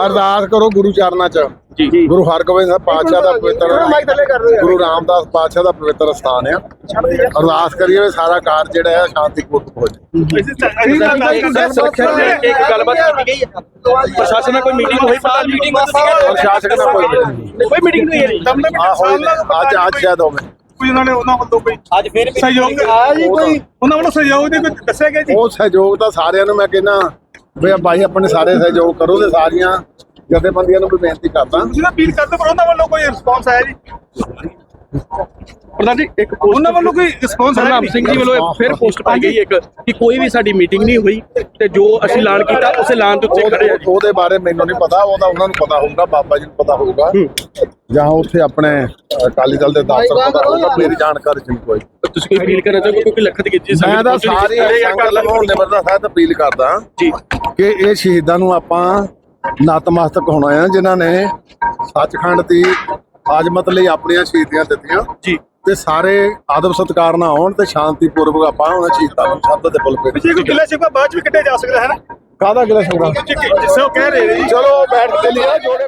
ਅਰਦਾਸ ਕਰੋ ਗੁਰੂ ਚਰਨਾਂ ਚ। ਜੀ ਗੁਰੂ ਹਰਗੋਬਿੰਦ ਸਾਹਿਬ ਪਾਤਸ਼ਾਹ ਦਾ ਪਵਿੱਤਰ ਗੁਰੂ ਰਾਮਦਾਸ ਪਾਤਸ਼ਾਹ ਦਾ ਪਵਿੱਤਰ ਸਥਾਨ ਆ। ਅਰਦਾਸ ਕਰੀਏ ਵੀ ਸਾਰਾ ਕਾਰਜ ਜਿਹੜਾ ਹੈ ਸ਼ਾਂਤੀਪੂਰਨ ਹੋ। ਜਾਏ ਇੱਕ ਗੱਲਬਾਤ ਕੀਤੀ ਗਈ ਹੈ। ਪ੍ਰਸ਼ਾਸਨ ਨਾਲ ਕੋਈ ਮੀਟਿੰਗ ਹੋਈ ਪਤਾ ਮੀਟਿੰਗ ਪ੍ਰਸ਼ਾਸਕ ਨਾਲ ਕੋਈ meeting ਨਹੀਂ। ਕੋਈ ਮੀਟਿੰਗ ਨਹੀਂ ਹੋਈ। ਆ ਹੋਈ ਨੇ, ਅੱਜ ਅੱਜ ਸ਼ਾਇਦ ਹੋਵੇ। ਕੋਈ ਉਹਨਾਂ ਨੇ ਉਹਨਾਂ ਵੱਲੋਂ ਕੋਈ ਅੱਜ ਫਿਰ ਸਹਿਯੋਗ ਆਇਆ ਜੀ ਕੋਈ ਉਹਨਾਂ ਵੱਲੋਂ ਸਹਿਯੋਗ ਦੀ ਕੋਈ ਦੱਸਿਆ ਗਿਆ ਜੀ। ਉਹ ਸਹਿਯੋਗ ਤਾਂ ਸਾਰਿਆਂ ਨੂੰ ਮੈਂ ਕਹਿੰਦਾ ਵੀ ਭਾਈ ਆਪਣੇ ਸਾਰੇ ਸਹਿਯੋਗ ਕਰੋ ਤੇ ਸਾਰੀਆਂ ਜਥੇਬੰਦੀਆਂ ਨੂੰ ਵੀ ਬੇਨਤੀ ਕਰਦਾ। ਤੁਸੀਂ ਤਾਂ ਅਪੀਲ ਕਰਦੇ ਪਰ ਉਹਨਾਂ ਵੱਲੋਂ ਕੋਈ ਰਿਸਪੌਂਸ ਆਇਆ ਜੀ? ਪ੍ਰਧਾਨ ਜੀ ਇੱਕ ਉਹਨਾਂ ਵੱਲੋਂ ਕੋਈ ਰਿਸਪੌਂਸ ਆਇਆ ਸਰਨਾਮ ਸਿੰਘ ਜੀ ਵੱਲੋਂ ਇੱਕ ਫਿਰ ਪੋਸਟ ਪਾਈ ਗਈ ਇੱਕ ਕਿ ਕੋਈ ਵੀ ਸਾਡੀ ਮੀਟਿੰਗ ਨਹੀਂ ਹੋਈ ਤੇ ਜੋ ਅਸੀਂ ਐਲਾਨ ਕੀਤਾ ਉਸ ਐਲਾਨ ਦੇ ਉੱਤੇ ਖੜੇ ਆ ਜੀ। ਉਹਦੇ ਬਾਰੇ ਮੈਨੂੰ ਨਹੀਂ ਪਤਾ ਉਹਦਾ ਉਹਨਾਂ ਨੂੰ ਪਤਾ ਹੋਊਗਾ ਬਾਬਾ ਜੀ ਨੂੰ ਪਤਾ ਹੋਊਗਾ। ਜਾਂ ਉੱਥੇ ਆਪਣੇ ਅਕਾਲੀ ਦਲ ਦੇ ਦਫ਼ਤਰ ਪਤਾ ਹੋਊਗਾ ਮੇਰੀ ਜਾਣਕਾਰੀ ਨਹੀਂ ਕੋਈ। ਤੁਸੀਂ ਕੋਈ ਅਪੀਲ ਕਰਨਾ ਚਾਹੋਗੇ ਕਿਉਂਕਿ ਲੱਖਤ ਗਿੱਜੀ ਮੈਂ ਤਾਂ ਸਾਰੀ ਸੰਗਤ ਨੂੰ ਨਿਮਰਤਾ ਸਾਹਿਬ ਅਪੀਲ ਕਰਦਾ। ਜੀ। ਕਿ ਇਹ ਸ਼ਹੀਦਾਂ ਨੂੰ ਆਪਾਂ ਨਤਮਸਤਕ ਹੋਣਾ ਆ ਜਿਨ੍ਹਾਂ ਨੇ ਸੱਚਖੰਡ ਦੀ ਆਜ਼ਮਤ ਲਈ ਆਪਣੀਆਂ ਸ਼ਹੀਦੀਆਂ ਦਿੱਤੀਆਂ। ਜੀ। ਤੇ ਸਾਰੇ ਆਦਬ ਸਤਕਾਰ ਨਾਲ ਆਉਣ ਤੇ ਸ਼ਾਂਤੀਪੂਰਵਕ ਆਪਾਂ ਉਹਨਾਂ ਸ਼ਹੀਦਾਂ ਨੂੰ ਸ਼ਬਦ ਦੇ ਬੁੱਲ ਪੇਟ ਜੇ ਕੋਈ ਕਿਲਾ ਸ਼ਿਕਵਾ ਬਾਅਦ ਚ ਵੀ ਕੱਢਿਆ ਜਾ ਸਕਦਾ ਹੈ ਨਾ? ਕਾਹਦਾ ਗਿਲਾ ਸ਼ੁਕਰ ਜਿਸ ਕਹਿ ਰਹੇ ਨੇ ਚਲੋ ਬੈਠ ਕੇ ਲਿਆ ਜੋੜੇ